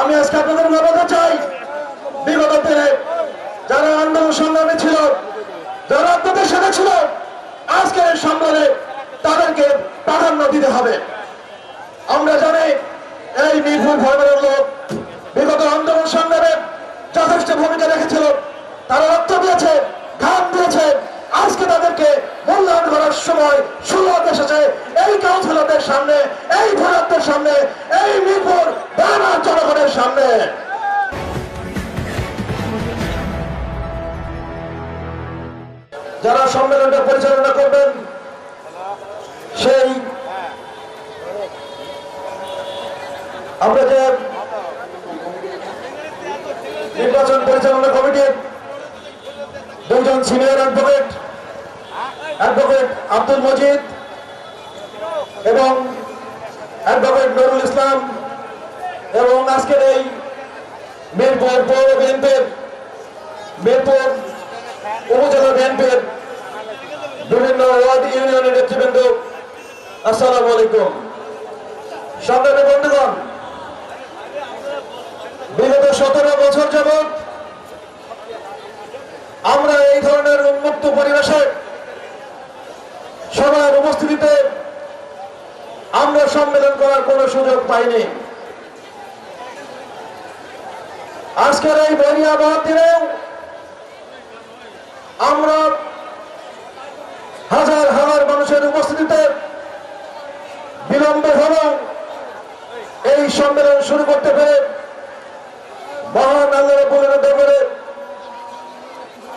আমি আজকে আপনাদের বলতে চাই, বিগত দিনে যারা আন্দোলন সংগ্রামে ছিল, যারা আপনাদের সাথে ছিল, আজকের এই সম্মেলনে তাদেরকে প্রাধান্য দিতে হবে। আমরা জানি এই মিরপুর ভবনের লোক বিগত আন্দোলন সংগ্রামে যারা সম্মেলনটা পরিচালনা করবেন, সেই আমরা যে নির্বাচন পরিচালনা কমিটির দুজন senior advocate advocate Abdul Majid এবং অ্যাডভোকেট নুরুল ইসলাম এবং আজকের এই মিরপুর পৌর বিএনপির মিরপুর উপজেলা বিএনপির বিভিন্ন ওয়ার্ড ইউনিয়নের নেতৃবৃন্দ, আসসালামু আলাইকুম। সংগ্রামী বন্ধুগণ, বিগত সতেরো বছর যাবৎ আমরা এই ধরনের উন্মুক্ত পরিবেশে সবার উপস্থিতিতে আমরা সম্মেলন করার কোনো সুযোগ পাইনি। আজকের এই আবহাওয়ার দিনেও আমরা হাজার হাজার মানুষের উপস্থিতিতে বিলম্বে হলেও এই সম্মেলন শুরু করতে পেরে মহান আল্লাহ রাব্বুলের দরবারে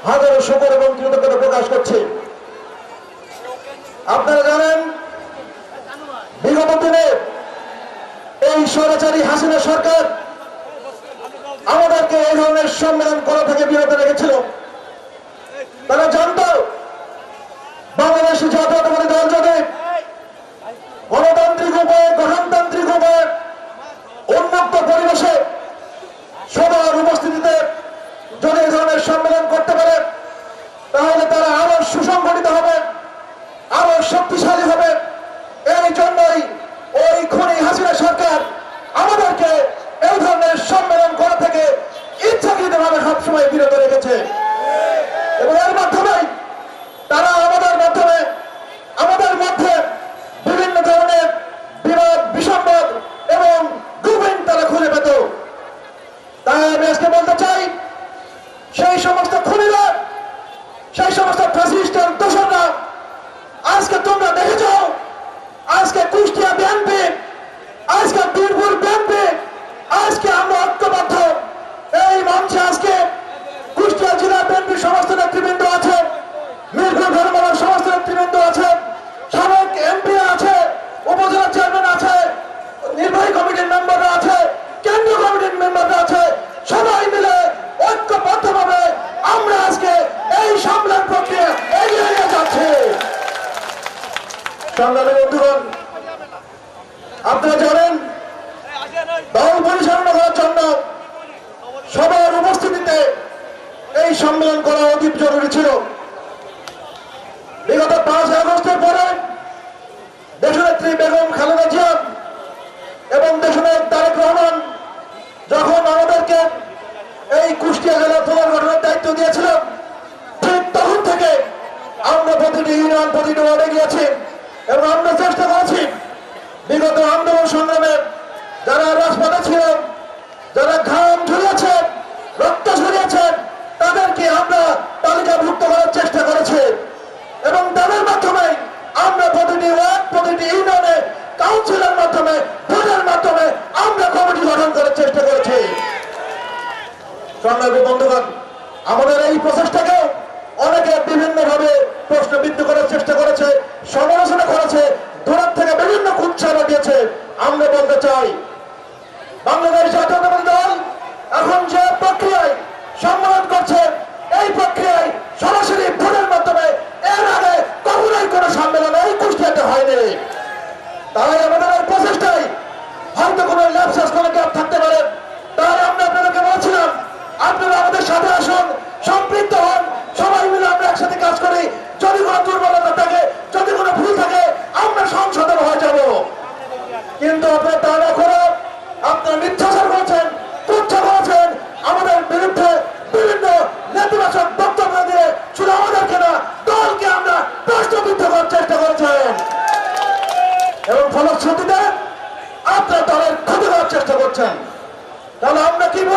হাজারো শুকর এবং কৃতজ্ঞতা প্রকাশ করছি। আপনারা জানেন, বিগত দিনে এই স্বৈরাচারী হাসিনা সরকার আমাদেরকে এই ধরনের সম্মেলন করা থেকে বিরত রেখেছিল। তারা জানতো, বাংলাদেশি জাতীয়তাবাদী দল যদি গণতান্ত্রিক উপায়ে গঠনতান্ত্রিক উপায়ে উন্মুক্ত পরিবেশে সবার উপস্থিতিতে যদি এই ধরনের সম্মেলন করতে পারে, তাহলে তারা আরও সুসংগঠিত হবে আরও শক্তিশালী হবে। এই জন্যই ওই খনি হাসিনা সরকার আমাদেরকে এই ধরনের সম্মেলন করা থেকে ইচ্ছাকৃতভাবে সবসময় বিরত রেখেছে। এবং এর মাধ্যমে তারা আমাদের মাধ্যমে, আমাদের মধ্যে বিভিন্ন ধরনের বিবাদ, বিসম্বাদ এবং গুবিন তারা খুঁজে পেত। তাই আমি আজকে বলতে চাই, সেই সমস্ত খুনিরা, সেই সমস্ত ফ্যাসিস্টের দোষররা, আজকে তোমরা দেখে যাও আজকে কুষ্টিয়া বিএনপি আজকে বীরপুর বিএনপি আজকে আমরা ঐক্যবদ্ধ। এই মঞ্চে আজকে কুষ্টিয়া জেলা বিএনপির সমস্ত নেতৃবৃন্দ আছে মিরপুর ধর্মের সমস্ত নেতৃবৃন্দ আছে সাবেক এমপি আছে উপজেলা চেয়ারম্যান আছে নির্বাহী কমিটির মেম্বাররা আছে কেন্দ্রীয় কমিটির মেম্বাররা আছে, সবাই মিলে ঐক্যবদ্ধভাবে আমরা আজকে এই সম্মেলন প্রক্রিয়া এগিয়ে নিয়ে যাচ্ছি। বন্ধুগণ, আপনারা জানেন দল পরিচালনা করার জন্য সবার উপস্থিতিতে এই সম্মেলন করা অতি জরুরি ছিল। বিগত পাঁচ আগস্টের পরে দেশনেত্রী বেগম খালেদা জিয়া এবং দেশনায়ক তারেক রহমান যখন আমাদেরকে এই কুষ্টিয়া জেলা পুনর্গঠনের দায়িত্ব দিয়েছিল। ঠিক তখন থেকে আমরা প্রতিটি ইউনিয়ন, প্রতিটি ওয়ার্ডে গিয়েছি এবং আমরা চেষ্টা করেছি বিগত আন্দোলন সংগ্রামে যারা রাজপথে ছিল যারা ঘাম ঝরিয়েছে রক্ত ঝরিয়েছে তাদেরকে আমরা তালিকাভুক্ত করার চেষ্টা করেছি এবং তাদের মাধ্যমে আমরা প্রতিটি ওয়ার্ড প্রতিটি ইউনিয়নে কাউন্সিলের মাধ্যমে ভোটের মাধ্যমে আমরা কমিটি গঠন করার চেষ্টা করেছি সংগ্রামী বন্ধুগণ, আমাদের এই প্রচেষ্টাকেও অনেকে বিভিন্ন ভাবে প্রশ্নবিদ্ধ করার চেষ্টা করেছে, সমালোচনা করেছে, দূরের থেকে বিভিন্ন কুচ্ছা দিয়েছে আমরা বলতে চাই, বাংলাদেশ জাতীয়তাবাদী দল এখন যে প্রক্রিয়ায় সম্মেলন করছে, এই প্রক্রিয়ায় সরাসরি ভোটের মাধ্যমে এর আগে কখনোই কোনো সম্মেলন এই কুষ্টিয়াতে হয়নি। তাই আমাদের এই প্রচেষ্টায় হয়তো কোনো ল্যাপসাস কোনো গ্যাপ থাকতে পারে তাই আমরা আপনাদেরকে বলছিলাম আপনারা আমাদের সাথে আসুন সম্পৃক্ত হন সবাই মিলে আমরা একসাথে কাজ করি যদি কোনো দুর্বলতা থাকে যদি কোনো ভুল থাকে আমরা সংশোধন হয়ে যাব কিন্তু আপনার তা না করে আপনারা মিথ্যাচার করছেন করছেন তাহলে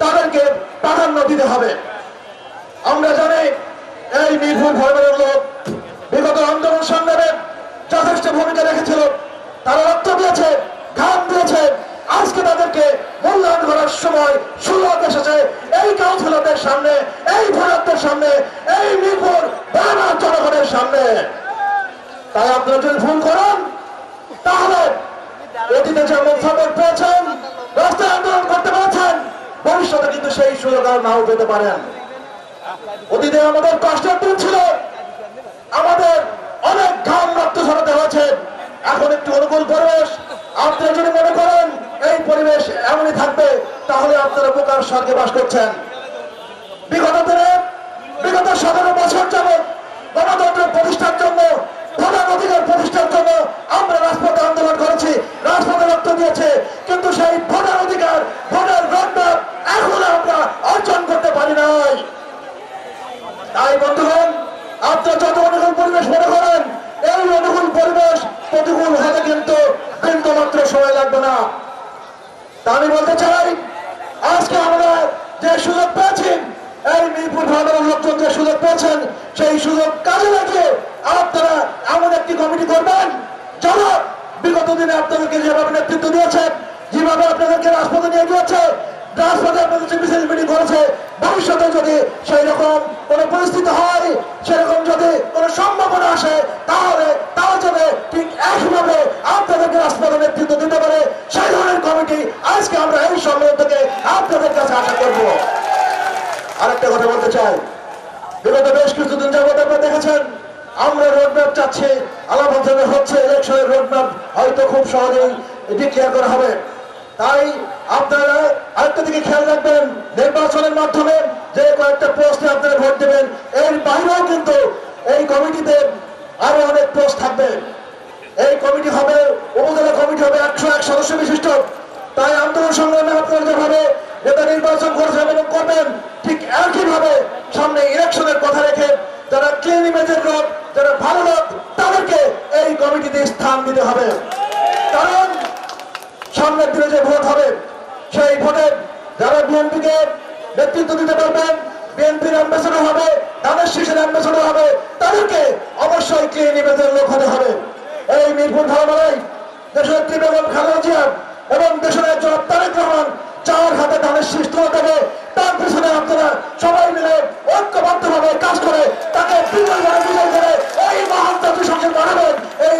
তাদেরকে প্রাধান্য দিতে হবে। আমরা জানি এই মিরপুর ভবনের লোক বিগত আন্দোলন সংগ্রামে যথেষ্ট ভূমিকা রেখেছিল। তারা রক্ত দিয়েছে, ঘাম দিয়েছে। আজকে তাদেরকে মূল্যায়ন করার সময় সুযোগ এসেছে। এই কাউন্সিলরদের সামনে, এই ভোটারদের সামনে, এই মিরপুর বাংলার জনগণের সামনে। তাই আপনারা যদি ভুল করেন, তাহলে অতীতে যেমন সাপোর্ট পেয়েছেন রাস্তায় আন্দোলন করতে ভবিষ্যতে কিন্তু সেই সুযোগ আর নাও পেতে পারেন। অতীতে আমাদের কষ্টের দিন ছিল। আমাদের অনেক ঘাম রক্ত ছড়াতে হয়েছে। এখন একটু অনুকূল পরিবেশ। আপনারা যদি মনে করেন এই পরিবেশ এমনই থাকবে, তাহলে আপনারা বোকার স্বর্গে বাস করছেন। বিগত দিনে, বিগত সতেরো বছর যাবৎ গণতন্ত্র প্রতিষ্ঠার জন্য ভোটার অধিকার প্রতিষ্ঠার জন্য আমরা রাজপথে আন্দোলন করেছি। রাজপথে রক্ত দিয়েছে কিন্তু সেই ভোটার অধিকার ভোটার রোডম্যাপ এখন আমরা অর্জন করতে পারি নাই তাই বন্ধুগণ আপনারা যত অনুকূল পরিবেশ মনে করেন এই অনুকূল পরিবেশ প্রতিকূল হতে কিন্তু বিন্দু মাত্র সময় লাগবে না আমি বলতে চাই, আজকে আমরা যে সুযোগ পেয়েছি এই মিরপুর ভালো লোকজন যে সুযোগ পেয়েছেন, সেই সুযোগ কাজে লাগিয়ে আপনারা এমন একটি কমিটি করবেন, যারা বিগত দিনে আপনাদেরকে যেভাবে নেতৃত্ব দিয়েছেন, যেভাবে আপনাদেরকে রাজপথে নিয়ে গিয়েছে মিটিং করেছে ভবিষ্যতে যদি সেই রকম কোনো পরিস্থিতি হয় সেরকম যদি কোনো সম্ভাবনা আসে, তাহলে তারা যাবে ঠিক একইভাবে আপনাদেরকে রাজপথে নেতৃত্ব দিতে পারে। সেই ধরনের কমিটি আজকে আমরা এই সম্মেলন থেকে আপনাদের কাছে আশা করব। আরেকটা কথা বলতে চাই। বিগত বেশ কিছুদিন যাবত আপনারা দেখেছেন, আমরা রোডম্যাপ চাচ্ছি আলাপ হচ্ছে ইলেকশনের রোডম্যাপ হয়তো খুব সহজেই ডিক্লেয়ার করা হবে। তাই আপনারা আরেকটা দিকে খেয়াল রাখবেন, নির্বাচনের মাধ্যমে যে কয়েকটা পোস্টে আপনারা ভোট দেবেন, এর বাইরেও কিন্তু এই কমিটিতে আরও অনেক পোস্ট থাকবে। এই কমিটি হবে, উপজেলা কমিটি হবে, একশো এক সদস্য বিশিষ্ট। তাই আন্দোলন সংগ্রামে আপনারা যেভাবে নেতা নির্বাচন করেছেন এবং করবেন, ঠিক একইভাবে সামনে ইলেকশনের কথা রেখে যারা ক্লিন ইমেজের লোক, যারা ভালো লোক, তাদেরকে এই কমিটিতে স্থান দিতে হবে। নেতৃত্ব দিতে পারবেন। বিএনপির অ্যাম্বাসেডর হবে, তাদের শিশুর অ্যাম্বাসেডর হবে, তাদেরকে অবশ্যই ক্লিন ইমেজের লোক হতে হবে। এই মিরপুর ধারণায় দেশনেত্রী বেগম খালাজিয়া এবং দেশের একজন তারেক রহমান চার হাতে তাদের শীষ তুলে দেবে তার পিছনে আপনারা সবাই মিলে ঐক্যবদ্ধভাবে কাজ করে তাকে বিজয় করে বিজয় করে এই মহান জাতীয় সংসদ এই